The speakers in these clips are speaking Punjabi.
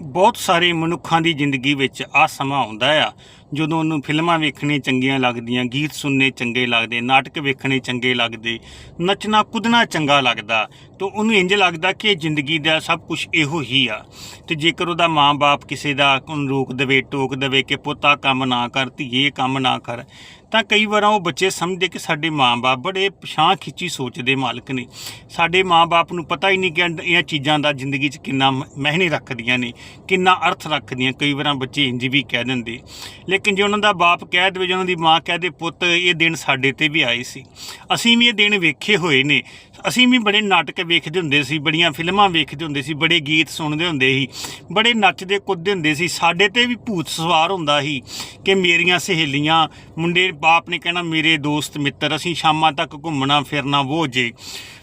ਬਹੁਤ ਸਾਰੇ ਮਨੁੱਖਾਂ ਦੀ ਜ਼ਿੰਦਗੀ ਵਿੱਚ ਆ ਸਮਾਂ ਆਉਂਦਾ ਆ। ਜਦੋਂ ਉਹਨੂੰ ਫਿਲਮਾਂ ਵੇਖਣੇ ਚੰਗੀਆਂ ਲੱਗਦੀਆਂ, ਗੀਤ ਸੁਣਨੇ ਚੰਗੇ ਲੱਗਦੇ, ਨਾਟਕ ਵੇਖਣੇ ਚੰਗੇ ਲੱਗਦੇ, ਨੱਚਣਾ, ਕੁੱਦਣਾ ਚੰਗਾ ਲੱਗਦਾ, ਤਾਂ ਉਹਨੂੰ ਇੰਜ ਲੱਗਦਾ ਕਿ ਇਹ ਜ਼ਿੰਦਗੀ ਦਾ ਸਭ ਕੁਝ ਇਹੋ ਹੀ ਆ। ਤੇ ਜੇਕਰ ਉਹਦਾ ਮਾਂ-ਬਾਪ ਕਿਸੇ ਦਾ ਉਹਨੂੰ ਰੋਕ ਦੇਵੇ, ਟੋਕ ਦੇਵੇ ਕਿ ਪੁੱਤਾ ਕੰਮ ਨਾ ਕਰ ਧੀਏ ਕੰਮ ਨਾ ਕਰ, ਤਾਂ ਕਈ ਵਾਰਾਂ ਉਹ ਬੱਚੇ ਸਮਝਦੇ ਕਿ ਸਾਡੇ ਮਾਂ-ਬਾਪ ਬੜੇ ਪਛਾਂ ਖਿੱਚੀ ਸੋਚ ਦੇ ਮਾਲਕ ਨੇ। ਸਾਡੇ ਮਾਂ-ਬਾਪ ਨੂੰ ਪਤਾ ਹੀ ਨਹੀਂ ਕਿ ਇਹ ਚੀਜ਼ਾਂ ਦਾ ਜ਼ਿੰਦਗੀ 'ਚ ਕਿੰਨਾ ਮ- ਮਾਇਨੇ ਰੱਖਦੀਆਂ ਨੇ, ਕਿੰਨਾ ਅਰਥ ਰੱਖਦੀਆਂ, ਕਈ ਵਾਰਾਂ ਬੱਚੇ ਇੰਜ ਵੀ ਕਹਿ ਦਿੰਦੇ। ਲੇਕਿਨ ਜੇ ਉਹਨਾਂ ਦਾ ਬਾਪ ਕਹਿ ਦੇਵੇ, ਜੇ ਉਹਨਾਂ ਦੀ ਮਾਂ ਕਹਿ ਦੇ, ਪੁੱਤ, ਇਹ ਦਿਨ ਸਾਡੇ ਤੇ ਵੀ ਆਏ ਸੀ। ਅਸੀਂ ਵੀ ਇਹ ਦਿਨ ਵੇਖੇ ਹੋਏ ਨੇ। ਅਸੀਂ ਵੀ ਬੜੇ ਨਾਟਕ ਵੇਖਦੇ ਹੁੰਦੇ ਸੀ, ਬੜੀਆਂ ਫਿਲਮਾਂ ਵੇਖਦੇ ਹੁੰਦੇ ਸੀ, ਬੜੇ ਗੀਤ ਸੁਣਦੇ ਹੁੰਦੇ ਸੀ, ਬੜੇ ਨੱਚਦੇ ਕੁੱਦਦੇ ਹੁੰਦੇ ਸੀ। ਸਾਡੇ ਤੇ ਵੀ ਭੂਤ ਸਵਾਰ ਹੁੰਦਾ ਸੀ ਕਿ ਮੇਰੀਆਂ ਸਹੇਲੀਆਂ, ਮੁੰਡੇ, ਬਾਪ ਨੇ ਕਹਿਣਾ, ਮੇਰੇ ਦੋਸਤ ਮਿੱਤਰ, ਅਸੀਂ ਸ਼ਾਮਾਂ ਤੱਕ ਘੁੰਮਣਾ ਫਿਰਨਾ ਉਹ ਜੇ।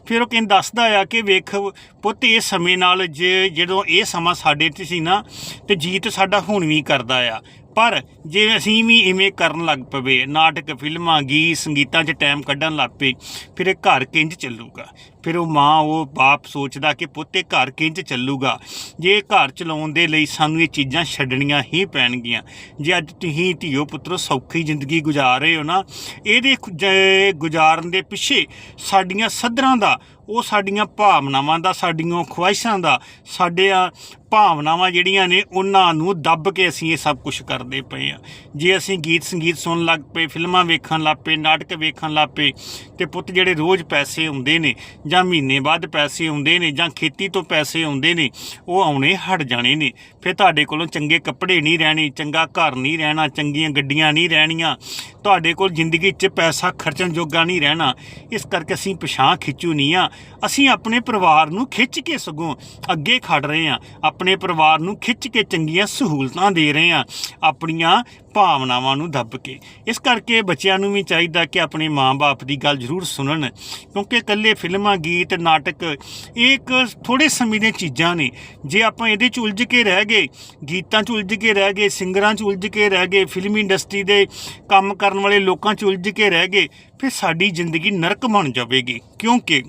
ਫਿਰ ਉਹ ਕਹਿੰਦਾ ਦੱਸਦਾ ਆ ਕਿ ਵੇਖ, ਪੁੱਤ ਇਹ ਸਮੇਂ ਨਾਲ ਜੇ, ਜਦੋਂ ਇਹ ਸਮਾਂ ਸਾਡੇ ਤੇ ਸੀ ਨਾ, ਤੇ ਜੀਤ ਸਾਡਾ ਹੁਣ ਵੀ ਕਰਦਾ ਆ। ਪਰ ਜੇ ਅਸੀਂ ਵੀ ਇਵੇਂ ਕਰਨ ਲੱਗ ਪਵੇ, ਨਾਟਕ, ਫਿਲਮਾਂ, ਗੀਤ, ਸੰਗੀਤਾਂ 'ਚ ਟਾਈਮ ਕੱਢਣ ਲੱਗ ਪਏ, ਫਿਰ ਇਹ ਘਰ ਕਿੰਜ ਚੱਲੂਗਾ? ਫਿਰ ਉਹ ਮਾਂ ਉਹ ਬਾਪ ਸੋਚਦਾ ਕਿ ਪੁੱਤ ਇਹ ਘਰ ਕਿੰਜ ਚੱਲੂਗਾ? ਜੇ ਇਹ ਘਰ ਚਲਾਉਣ ਦੇ ਲਈ ਸਾਨੂੰ ਇਹ ਚੀਜ਼ਾਂ ਛੱਡਣੀਆਂ ਹੀ ਪੈਣਗੀਆਂ। ਜੇ ਅੱਜ ਤੁਸੀਂ ਧੀਓ ਪੁੱਤਰੋ ਸੌਖੀ ਜ਼ਿੰਦਗੀ ਗੁਜ਼ਾਰ ਰਹੇ ਹੋ ਨਾ, ਇਹਦੇ ਗੁਜ਼ਾਰਨ ਦੇ ਪਿੱਛੇ ਸਾਡੀਆਂ ਸਦਰਾਂ ਦਾ, ਉਹ ਸਾਡੀਆਂ ਭਾਵਨਾਵਾਂ ਦਾ, ਸਾਡੀਆਂ ਖੁਆਇਸ਼ਾਂ ਦਾ, ਸਾਡੀਆਂ ਭਾਵਨਾਵਾਂ ਜਿਹੜੀਆਂ ਨੇ, ਉਹਨਾਂ ਨੂੰ ਦੱਬ ਕੇ ਅਸੀਂ ਇਹ ਸਭ ਕੁਝ ਕਰਦੇ ਪਏ ਆ ਜੇ ਅਸੀਂ ਗੀਤ ਸੰਗੀਤ ਸੁਣਨ ਲੱਗ ਪਏ, ਫਿਲਮਾਂ ਵੇਖਣ ਲੱਗ ਪਏ, ਨਾਟਕ ਵੇਖਣ ਲੱਗ ਪਏ, ਤੇ ਪੁੱਤ ਜਿਹੜੇ ਰੋਜ਼ ਪੈਸੇ ਆਉਂਦੇ ਨੇ ਜਾਂ ਮਹੀਨੇ ਬਾਅਦ ਪੈਸੇ ਆਉਂਦੇ ਨੇ ਜਾਂ ਖੇਤੀ ਤੋਂ ਪੈਸੇ ਆਉਂਦੇ ਨੇ, ਉਹ ਆਉਣੇ ਹਟ ਜਾਣੇ ਨੇ। ਫਿਰ ਤੁਹਾਡੇ ਕੋਲੋਂ ਚੰਗੇ ਕੱਪੜੇ ਨਹੀਂ ਰਹਿਣੇ, ਚੰਗਾ ਘਰ ਨਹੀਂ ਰਹਿਣਾ, ਚੰਗੀਆਂ ਗੱਡੀਆਂ ਨਹੀਂ ਰਹਿਣੀਆਂ, ਤੁਹਾਡੇ ਕੋਲ ਜ਼ਿੰਦਗੀ 'ਚ ਪੈਸਾ ਖਰਚਣ ਜੋਗਾ ਨਹੀਂ ਰਹਿਣਾ। ਇਸ ਕਰਕੇ ਅਸੀਂ ਪਛਾਂ ਖਿੱਚੂ ਨਹੀਂ ਆ। ਅਸੀਂ ਆਪਣੇ ਪਰਿਵਾਰ ਨੂੰ ਖਿੱਚ ਕੇ ਸਗੋਂ ਅੱਗੇ ਖੜ ਰਹੇ ਆ। ਆਪਣੇ ਪਰਿਵਾਰ ਨੂੰ ਖਿੱਚ ਕੇ ਚੰਗੀਆਂ ਸਹੂਲਤਾਂ ਦੇ ਰਹੇ ਆ। ਆਪਣੀਆਂ ਭਾਵਨਾਵਾਂ ਨੂੰ ਦੱਬ ਕੇ। ਇਸ ਕਰਕੇ ਬੱਚਿਆਂ ਨੂੰ ਵੀ ਚਾਹੀਦਾ ਕਿ ਆਪਣੇ ਮਾਂ-ਬਾਪ ਦੀ ਗੱਲ ਜ਼ਰੂਰ ਸੁਣਨ, ਕਿਉਂਕਿ ਇਕੱਲੇ ਫਿਲਮਾਂ, ਗੀਤ, ਨਾਟਕ ਇਹ ਇੱਕ ਥੋੜੇ ਸਮੇਂ ਦੀਆਂ ਚੀਜ਼ਾਂ ਨੇ। ਜੇ ਆਪਾਂ ਇਹਦੇ 'ਚ ਉਲਝ ਕੇ ਰਹਿ ਗਏ, ਗੀਤਾਂ 'ਚ ਉਲਝ ਕੇ ਰਹਿ ਗਏ, ਸਿੰਗਰਾਂ 'ਚ ਉਲਝ ਕੇ ਰਹਿ ਗਏ, ਫਿਲਮੀ ਇੰਡਸਟਰੀ ਦੇ ਕੰਮ ਕਰਨ ਵਾਲੇ ਲੋਕਾਂ 'ਚ ਉਲਝ ਕੇ ਰਹਿ ਗਏ, ਫਿਰ ਸਾਡੀ ਜ਼ਿੰਦਗੀ ਨਰਕ ਬਣ ਜਾਵੇਗੀ। ਕਿਉਂਕਿ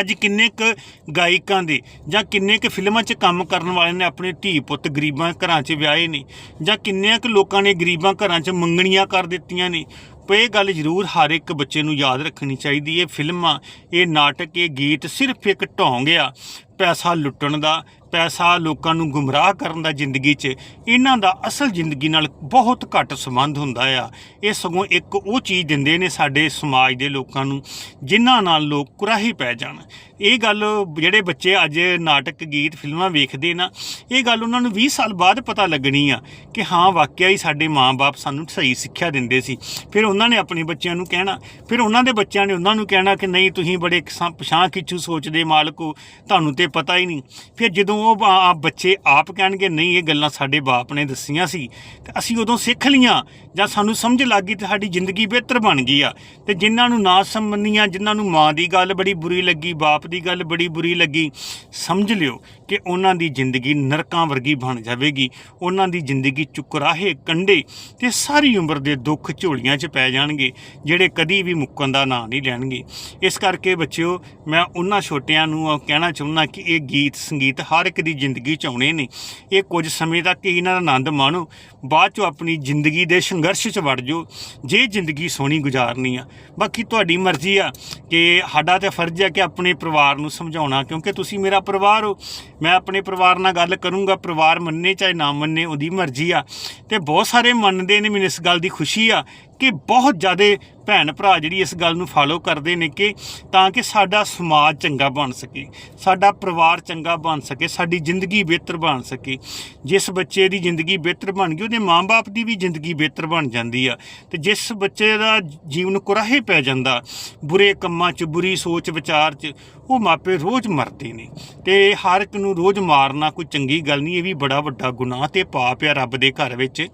ਅੱਜ ਕਿੰਨੇ ਕੁ ਗਾਇਕਾਂ ਦੇ ਜਾਂ ਕਿੰਨੇ ਕੁ ਫਿਲਮਾਂ 'ਚ ਕੰਮ ਕਰਨ ਵਾਲਿਆਂ ਨੇ ਆਪਣੇ ਧੀ ਪੁੱਤ ਗਰੀਬਾਂ ਘਰਾਂ 'ਚ ਵਿਆਹੇ ਨੇ ਜਾਂ ਕਿੰਨੇ ਕੁ ਲੋਕਾਂ ਨੇ ਗਰੀਬਾਂ ਘਰਾਂ 'ਚ ਮੰਗਣੀਆਂ ਕਰ ਦਿੱਤੀਆਂ ਨੇ, ਪਰ ਇਹ ਗੱਲ ਜ਼ਰੂਰ ਹਰ ਇੱਕ ਬੱਚੇ ਨੂੰ ਯਾਦ ਰੱਖਣੀ ਚਾਹੀਦੀ ਹੈ। ਫਿਲਮਾਂ, ਇਹ ਨਾਟਕ, ਇਹ ਗੀਤ ਸਿਰਫ ਇੱਕ ਢੋਂਗ ਆ, ਪੈਸਾ ਲੁੱਟਣ ਦਾ ਪੈਸਾ ਲੋਕਾਂ ਨੂੰ ਗੁੰਮਰਾਹ ਕਰਨ ਦਾ ਜ਼ਿੰਦਗੀ 'ਚ ਇਹਨਾਂ ਦਾ ਅਸਲ ਜ਼ਿੰਦਗੀ ਨਾਲ ਬਹੁਤ ਘੱਟ ਸੰਬੰਧ ਹੁੰਦਾ ਆ। ਇਹ ਸਗੋਂ ਇੱਕ ਉਹ ਚੀਜ਼ ਦਿੰਦੇ ਨੇ ਸਾਡੇ ਸਮਾਜ ਦੇ ਲੋਕਾਂ ਨੂੰ ਜਿਨ੍ਹਾਂ ਨਾਲ ਲੋਕ ਕੁਰਾਹੀ ਪੈ ਜਾਣ। ਇਹ ਗੱਲ ਜਿਹੜੇ ਬੱਚੇ ਅੱਜ ਨਾਟਕ, ਗੀਤ, ਫਿਲਮਾਂ ਵੇਖਦੇ ਨਾ, ਇਹ ਗੱਲ ਉਹਨਾਂ ਨੂੰ 20 ਸਾਲ ਬਾਅਦ ਪਤਾ ਲੱਗਣੀ ਆ ਕਿ ਹਾਂ, ਵਾਕਿਆ ਹੀ ਸਾਡੇ ਮਾਂ-ਬਾਪ ਸਾਨੂੰ ਸਹੀ ਸਿੱਖਿਆ ਦਿੰਦੇ ਸੀ। ਫਿਰ ਉਹਨਾਂ ਨੇ ਆਪਣੇ ਬੱਚਿਆਂ ਨੂੰ ਕਹਿਣਾ, ਫਿਰ ਉਹਨਾਂ ਦੇ ਬੱਚਿਆਂ ਨੇ ਉਹਨਾਂ ਨੂੰ ਕਹਿਣਾ ਕਿ ਨਹੀਂ, ਤੁਸੀਂ ਬੜੇ ਕਿਸਾਂ- ਪਛਾਂ ਖਿੱਚੂ ਸੋਚਦੇ ਮਾਲਕ ਹੋ, ਤੁਹਾਨੂੰ ਤੇ ਪਤਾ ਹੀ ਨਹੀਂ। ਫਿਰ ਜਦੋਂ ਉਹ ਆ- ਬੱਚੇ ਆਪ ਕਹਿਣਗੇ, ਨਹੀਂ, ਇਹ ਗੱਲਾਂ ਸਾਡੇ ਬਾਪ ਨੇ ਦੱਸੀਆਂ ਸੀ, ਤੇ ਅਸੀਂ ਉਦੋਂ ਸਿੱਖ ਲੀਆਂ ਜਾਂ ਸਾਨੂੰ ਸਮਝ ਲੱਗ ਗਈ ਤੇ ਸਾਡੀ ਜ਼ਿੰਦਗੀ ਬਿਹਤਰ ਬਣ ਗਈ ਆ। ਤੇ ਜਿਨ੍ਹਾਂ ਨੂੰ ਨਾ ਸਮਝਣੀਆਂ, ਜਿਨ੍ਹਾਂ ਨੂੰ ਮਾਂ ਦੀ ਗੱਲ ਬੜੀ ਬੁਰੀ ਲੱਗੀ, ਬਾਪ ਦੀ ਗੱਲ ਬੜੀ ਬੁਰੀ ਲੱਗੀ, ਸਮਝ ਲਿਓ। ਕਿ ਉਹਨਾਂ ਦੀ ਜ਼ਿੰਦਗੀ ਨਰਕਾਂ ਵਰਗੀ ਬਣ ਜਾਵੇਗੀ। ਉਹਨਾਂ ਦੀ ਜ਼ਿੰਦਗੀ ਚੁਕਰਾਹੇ ਕੰਡੇ ਤੇ ਸਾਰੀ ਉਮਰ ਦੇ ਦੁੱਖ ਝੋਲੀਆਂ 'ਚ ਪੈ ਜਾਣਗੇ, ਜਿਹੜੇ ਕਦੀ ਵੀ ਮੁੱਕਣ ਦਾ ਨਾਂ ਨਹੀਂ ਲੈਣਗੇ। ਇਸ ਕਰਕੇ ਬੱਚਿਓ, ਮੈਂ ਉਹਨਾਂ ਛੋਟਿਆਂ ਨੂੰ ਕਹਿਣਾ ਚਾਹੁੰਦਾ ਕਿ ਇਹ ਗੀਤ ਸੰਗੀਤ ਹਰ ਇੱਕ ਦੀ ਜ਼ਿੰਦਗੀ 'ਚ ਆਉਣੇ ਨੇ। ਇਹ ਕੁਝ ਸਮੇਂ ਤੱਕ ਇਹਨਾਂ ਦਾ ਆਨੰਦ ਮਾਣੋ। ਬਾਅਦ 'ਚੋਂ ਆਪਣੀ ਜ਼ਿੰਦਗੀ ਦੇ ਸੰਘਰਸ਼ 'ਚ ਵੜ ਜਾਓ। ਜੇ ਜ਼ਿੰਦਗੀ ਸੋਹਣੀ ਗੁਜ਼ਾਰਨੀ ਆ, ਬਾਕੀ ਤੁਹਾਡੀ ਮਰਜ਼ੀ ਆ ਕਿ ਸਾਡਾ ਤੇ ਫਰਜ਼ ਹੈ ਕਿ ਆਪਣੇ ਪਰਿਵਾਰ ਨੂੰ ਸਮਝਾਉਣਾ, ਕਿਉਂਕਿ ਤੁਸੀਂ ਮੇਰਾ ਪਰਿਵਾਰ ਹੋ। ਮੈਂ ਆਪਣੇ ਪਰਿਵਾਰ ਨਾਲ ਗੱਲ ਕਰੂੰਗਾ, ਪਰਿਵਾਰ ਮੰਨੇ ਚਾਹੇ ਨਾ ਮੰਨੇ, ਉਹਦੀ ਮਰਜ਼ੀ ਆ। ਤੇ ਬਹੁਤ ਸਾਰੇ ਮੰਨਦੇ ਨੇ, ਮੈਨੂੰ ਇਸ ਗੱਲ ਦੀ ਖੁਸ਼ੀ ਆ ਕਿ ਬਹੁਤ ਜ਼ਿਆਦਾ ਭੈਣ ਭਰਾ ਜਿਹੜੀ ਇਸ ਗੱਲ ਨੂੰ ਫਾਲੋ ਕਰਦੇ ਨੇ ਕਿ ਤਾਂ ਕਿ ਸਾਡਾ ਸਮਾਜ ਚੰਗਾ ਬਣ ਸਕੇ, ਸਾਡਾ ਪਰਿਵਾਰ ਚੰਗਾ ਬਣ ਸਕੇ, ਸਾਡੀ ਜ਼ਿੰਦਗੀ ਬਿਹਤਰ ਬਣ ਸਕੇ। ਜਿਸ ਬੱਚੇ ਦੀ ਜ਼ਿੰਦਗੀ ਬਿਹਤਰ ਬਣ ਗਈ, ਉਹਦੇ ਮਾਂ-ਬਾਪ ਦੀ ਵੀ ਜ਼ਿੰਦਗੀ ਬਿਹਤਰ ਬਣ ਜਾਂਦੀ ਆ। ਤੇ ਜਿਸ ਬੱਚੇ ਦਾ ਜੀਵਨ ਕੁਰਾਹੇ ਪੈ ਜਾਂਦਾ, ਬੁਰੇ ਕੰਮਾਂ 'ਚ, ਬੁਰੀ ਸੋਚ ਵਿਚਾਰ 'ਚ, ਉਹ ਮਾਪੇ ਰੋਜ਼ ਮਰਦੇ ਨੇ। ਤੇ ਹਰ ਇੱਕ ਨੂੰ ਰੋਜ਼ ਮਾਰਨਾ ਕੋਈ ਚੰਗੀ ਗੱਲ ਨਹੀਂ, ਇਹ ਵੀ ਬੜਾ ਵੱਡਾ ਗੁਨਾਹ ਤੇ ਪਾਪ ਆ ਰੱਬ ਦੇ ਘਰ ਵਿੱਚ।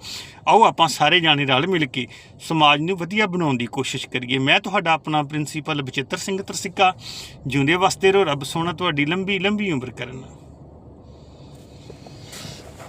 ਆਓ ਆਪਾਂ ਸਾਰੇ ਜਾਣੇ ਰਲ ਮਿਲ ਕੇ ਸਮਾਜ ਨੂੰ ਵਧੀਆ ਬਣਾਉਣ ਦੀ ਕੋਸ਼ਿਸ਼ ਕਰੀਏ। ਮੈਂ ਤੁਹਾਡਾ ਆਪਣਾ ਪ੍ਰਿੰਸੀਪਲ ਬਚਿੱਤਰ ਸਿੰਘ ਤਰਸਿੱਕਾ, ਜਿਉਂਦੇ ਵਸਦੇ ਰਹੋ। ਰੱਬ ਸੋਹਣਾ ਤੁਹਾਡੀ ਲੰਬੀ ਲੰਬੀ ਉਮਰ ਕਰਨ।